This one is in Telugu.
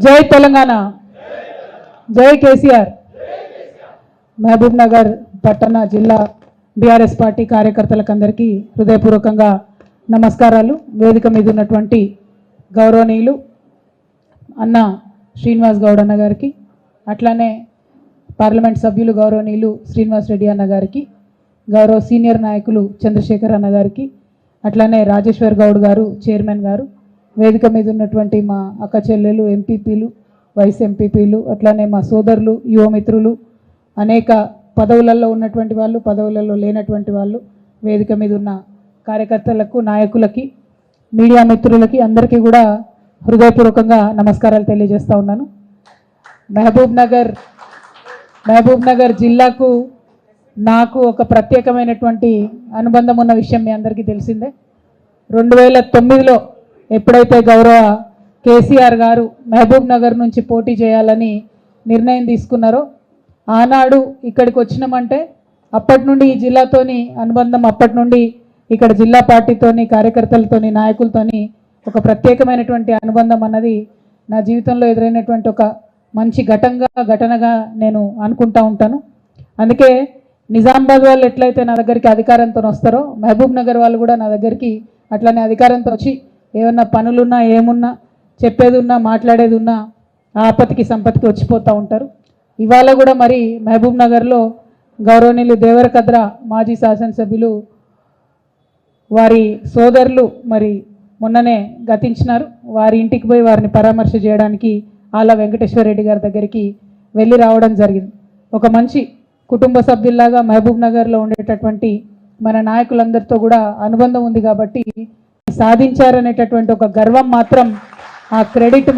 జై తెలంగాణ. జై కేసీఆర్. మహబూబ్ నగర్ పట్టణ జిల్లా బీఆర్ఎస్ పార్టీ కార్యకర్తలకు అందరికీ హృదయపూర్వకంగా నమస్కారాలు. వేదిక మీద ఉన్నటువంటి గౌరవనీయులు అన్న శ్రీనివాస్ గౌడ్ అన్న గారికి అట్లానే పార్లమెంట్ సభ్యులు గౌరవనీయులు శ్రీనివాస్ రెడ్డి అన్న గారికి గౌరవ సీనియర్ నాయకులు చంద్రశేఖర్ అన్న గారికి అట్లానే రాజేశ్వర్ గౌడ్ గారు చైర్మన్ గారు వేదిక మీద ఉన్నటువంటి మా అక్క చెల్లెలు ఎంపీపీలు వైస్ ఎంపీపీలు అట్లానే మా సోదరులు యువమిత్రులు అనేక పదవులలో ఉన్నటువంటి వాళ్ళు పదవులలో లేనటువంటి వాళ్ళు వేదిక మీద ఉన్న కార్యకర్తలకు నాయకులకి మీడియా మిత్రులకి అందరికీ కూడా హృదయపూర్వకంగా నమస్కారాలు తెలియజేస్తూ ఉన్నాను. మహబూబ్ నగర్ మహబూబ్ నగర్ జిల్లాకు నాకు ఒక ప్రత్యేకమైనటువంటి అనుబంధం ఉన్న విషయం మీ అందరికీ తెలిసిందే. రెండు వేల తొమ్మిదిలో ఎప్పుడైతే గౌరవ కేసీఆర్ గారు మహబూబ్ నగర్ నుంచి పోటీ చేయాలని నిర్ణయం తీసుకున్నారో ఆనాడు ఇక్కడికి వచ్చినామంటే అప్పటి నుండి ఈ జిల్లాతోని అనుబంధం అప్పటి నుండి ఇక్కడ జిల్లా పార్టీతోని కార్యకర్తలతోని నాయకులతోని ఒక ప్రత్యేకమైనటువంటి అనుబంధం అన్నది నా జీవితంలో ఎదురైనటువంటి ఒక మంచి ఘటంగా ఘటనగా నేను అనుకుంటా ఉంటాను. అందుకే నిజామాబాద్ వాళ్ళు ఎట్లయితే నా దగ్గరికి అధికారంతో వస్తారో మహబూబ్ నగర్ వాళ్ళు కూడా నా దగ్గరికి అట్లనే అధికారంతో వచ్చి ఏమన్నా పనులున్నా ఏమున్నా చెప్పేది ఉన్నా మాట్లాడేది ఉన్నా ఆపత్తికి సంపత్తికి వచ్చిపోతూ ఉంటారు. ఇవాళ కూడా మరి మహబూబ్ నగర్లో గౌరవనీయులు దేవరకద్ర మాజీ శాసనసభ్యులు వారి సోదరులు మరి మొన్ననే గతించినారు. వారి ఇంటికి పోయి వారిని పరామర్శ చేయడానికి ఆల వెంకటేశ్వర రెడ్డి గారి దగ్గరికి వెళ్ళి రావడం జరిగింది. ఒక మంచి కుటుంబ సభ్యుల్లాగా మహబూబ్ నగర్లో ఉండేటటువంటి మన నాయకులందరితో కూడా అనుబంధం ఉంది కాబట్టి సాధించారనేటటువంటి ఒక గర్వం మాత్రం ఆ క్రెడిట్